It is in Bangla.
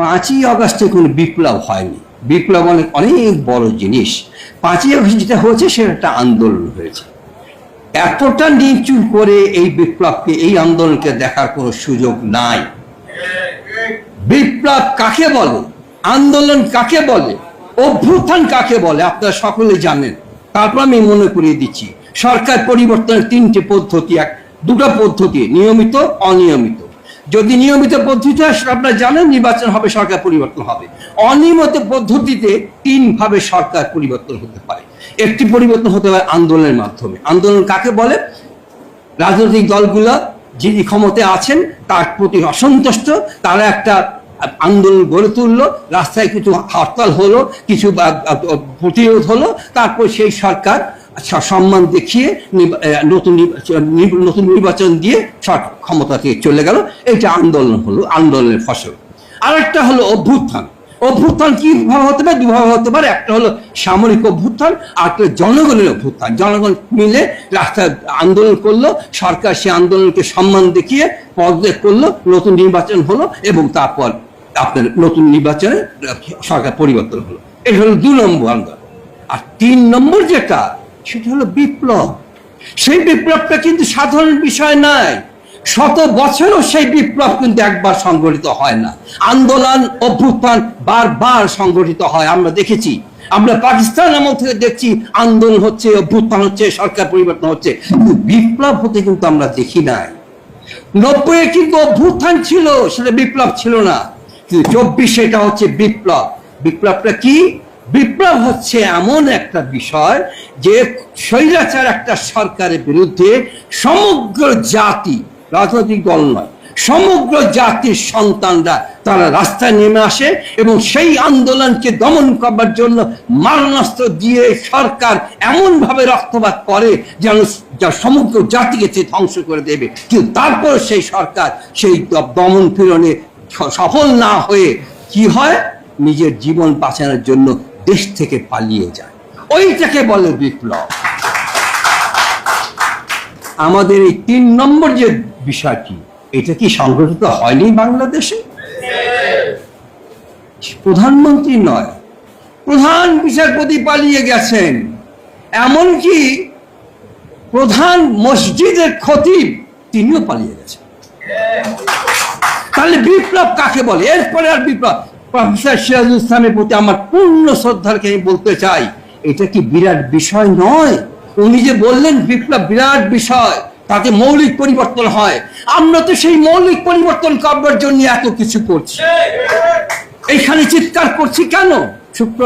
পাঁচই আগস্টে কোনো বিপ্লব হয়নি। বিপ্লব অনেক অনেক বড় জিনিস। পাঁচই আগস্ট যেটা হয়েছে, সেটা একটা আন্দোলন হয়েছে। এতটা নিচু করে এই বিপ্লবকে, এই আন্দোলনকে দেখার কোনো সুযোগ নাই। বিপ্লব কাকে বলে? আন্দোলন কাকে বলে? অভ্যুত্থান কাকে বলে? আপনারা সকলে জানেন। তারপর আমি মনে করিয়ে দিচ্ছি, সরকার পরিবর্তনের তিনটি পদ্ধতি এক, দুটো পদ্ধতি, নিয়মিত, অনিয়মিত। যদি নিয়মিত পদ্ধতি আপনারা জানেন নির্বাচন হবে, সরকার পরিবর্তন হবে। অনিয়মিত পদ্ধতিতে তিন ভাবে সরকার পরিবর্তন হতে পারে। একটি পরিবর্তন হতে পারে আন্দোলনের মাধ্যমে। আন্দোলন কাকে বলে? রাজনৈতিক দলগুলো যিনি ক্ষমতায় আছেন, তার প্রতি অসন্তুষ্ট, তারা একটা আন্দোলন গড়ে তুললো, রাস্তায় কিছু হরতাল হলো, কিছু প্রতিরোধ হলো, তারপর সেই সরকার সম্মান দেখিয়ে নতুন নতুন নির্বাচন দিয়ে সরকার ক্ষমতা থেকে চলে গেল। এটা আন্দোলন হলো, আন্দোলনের ফসল। আরেকটা হলো অভ্যুত্থান। অভ্যুত্থান কি ভাবে হতে পারে? দুভাবে হতে পারে। একটা হলো সামরিক অভ্যুত্থান, আর একটা জনগণের অভ্যুত্থান। জনগণ মিলে রাস্তায় আন্দোলন করল, সরকার সে আন্দোলনকে সম্মান দেখিয়ে পদত্যাগ করল, নতুন নির্বাচন হলো, এবং তারপর আপনার নতুন নির্বাচনে সরকার পরিবর্তন হলো। এটা হলো দু নম্বর আন্দোলন। আর তিন নম্বর যেটা সেটা হলো বিপ্লব। সেই বিপ্লবটা কিন্তু সাধারণ বিষয় নয়। শত বছরও সেই বিপ্লব কিন্তু একবার সংগঠিত হয় না। আন্দোলন অভ্যুত্থান বারবার সংগঠিত হয়, আমরা দেখেছি। আমরা পাকিস্তান আমল থেকে দেখছি, আন্দোলন হচ্ছে অভ্যুত্থান হচ্ছে, সরকার পরিবর্তন হচ্ছে। কিন্তু বিপ্লব হতে কিন্তু আমরা দেখি নাই। নব্বই কিন্তু অভ্যুত্থান ছিল, সেটা বিপ্লব ছিল না। কিন্তু চব্বিশে এটা হচ্ছে বিপ্লব। বিপ্লবটা কি? বিপ্লব হচ্ছে এমন একটা বিষয় যে স্বৈরাচার একটা সরকারের বিরুদ্ধে সমগ্র জাতি, রাজনৈতিক দল নয়, সমগ্র জাতির সন্তানরা তারা রাস্তায় নেমে আসে এবং সেই আন্দোলনকে দমন করবার জন্য মারণাস্ত্র দিয়ে সরকার এমনভাবে রক্তপাত করে যেন যা সমগ্র জাতিকে সে ধ্বংস করে দেবে। কিন্তু তারপর সেই সরকার সেই দমন পীড়নে সফল না হয়ে কি হয়? নিজের জীবন বাঁচানোর জন্য দেশ থেকে পালিয়ে যায়। ওইটাকে বলে বিপ্লব। আমাদের এই তিন নম্বর যে বিষয়টি, এটা কি সংগঠিত হয়নি বাংলাদেশে? প্রধানমন্ত্রী নয়, প্রধান বিচারপতি পালিয়ে গেছেন। এমনকি প্রধান মসজিদের খতিব তিনিও পালিয়ে গেছেন। তাহলে বিপ্লব কাকে বলে? এরপরে আর বিপ্লব প্রফেসর প্রতি আমার পূর্ণ শ্রদ্ধাকে আমি বলতে চাই, এটা কি বিরাট বিষয় নয়? উনি যে বললেন বিপ্লব বিরাট বিষয়, তাতে মৌলিক পরিবর্তন হয়। আমরা তো সেই মৌলিক পরিবর্তন করবার জন্য এত কিছু করছি। এইখানে চিৎকার করছি কেন? শুক্র